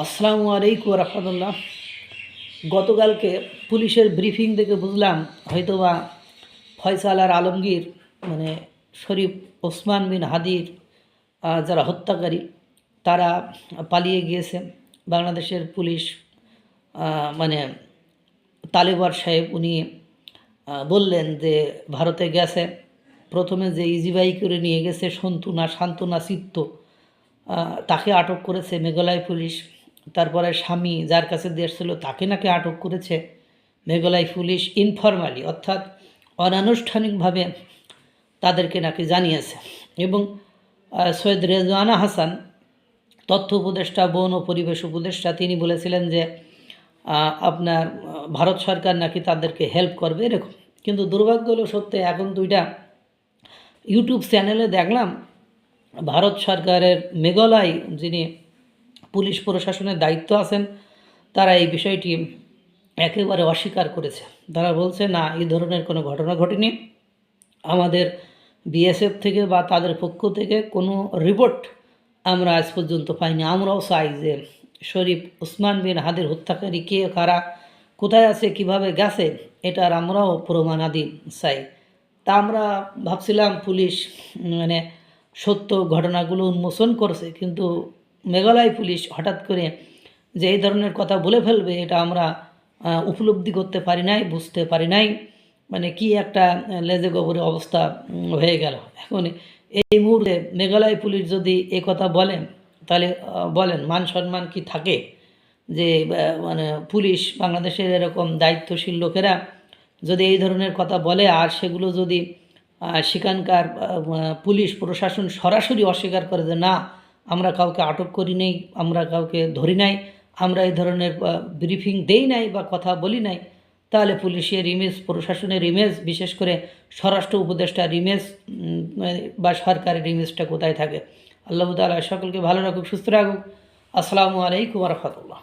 আসসালামু আলাইকুম রহমতুল্লাহ গতকালকে পুলিশের ব্রিফিং থেকে বুঝলাম হয়তোবা ফয়সাল আর আলমগীর মানে শরীফ ওসমান বিন হাদির যারা হত্যাকারী, তারা পালিয়ে গিয়েছে। বাংলাদেশের পুলিশ মানে তালেবার সাহেব উনি বললেন যে ভারতে গেছে। প্রথমে যে ইজিবাই করে নিয়ে গেছে সন্তুনা সান্ত্বনা চিত্ত তাকে আটক করেছে মেঘালয় পুলিশ। তারপরে স্বামী যার কাছে দেশ ছিল তাকে নাকি আটক করেছে মেঘালয় পুলিশ ইনফরমালি অর্থাৎ অনানুষ্ঠানিকভাবে তাদেরকে নাকি জানিয়েছে। এবং সৈয়দ রেজওয়ানা হাসান, তথ্য উপদেষ্টা, বন ও পরিবেশ উপদেষ্টা, তিনি বলেছিলেন যে আপনার ভারত সরকার নাকি তাদেরকে হেল্প করবে, এরকম। কিন্তু দুর্ভাগ্য হলো সত্যি, এখন দুইটা ইউটিউব চ্যানেলে দেখলাম, ভারত সরকারের মেঘালয় যিনি পুলিশ প্রশাসনের দায়িত্ব আছেন, তারা এই বিষয়টি একেবারে অস্বীকার করেছে। তারা বলছে, না, এই ধরনের কোনো ঘটনা ঘটেনি। আমাদের বিএসএফ থেকে বা তাদের পক্ষ থেকে কোনো রিপোর্ট আমরা আজ পর্যন্ত পাইনি। আমরাও চাই যে শরীফ উসমান বিন হাদের হত্যাকারী কে, কারা, কোথায় আছে, কীভাবে গেছে, এটার আমরাও প্রমাণাদি চাই। তা আমরা ভাবছিলাম পুলিশ মানে সত্য ঘটনাগুলো উন্মোচন করছে, কিন্তু মেঘালয় পুলিশ হঠাৎ করে যে এই ধরনের কথা বলে ফেলবে, এটা আমরা উপলব্ধি করতে পারি নাই, বুঝতে পারি নাই। মানে কি একটা লেজে গোবরে অবস্থা হয়ে গেল। এখন এই মুহূর্তে মেঘালয় পুলিশ যদি এ কথা বলেন তাহলে বলেন, মান সম্মান কি থাকে? যে মানে পুলিশ, বাংলাদেশের এরকম দায়িত্বশীল লোকেরা যদি এই ধরনের কথা বলে, আর সেগুলো যদি সেখানকার পুলিশ, প্রশাসন সরাসরি অস্বীকার করে যে না আমরা কাউকে আটক করি নাই, আমরা কাউকে ধরি নাই, আমরা এই ধরনের ব্রিফিং দেই নাই বা কথা বলি নাই, তাহলে পুলিশের ইমেজ প্রশাসনের ইমেজ বিশেষ করে স্বরাষ্ট্র উপদেষ্টার ইমেজ বা সরকারের ইমেজটা কোথায় থাকে। আল্লাহ তালা সকলকে ভালো রাখুক, সুস্থ রাখুক। আসসালামু আলাইকুম রহমতুল্লাহ।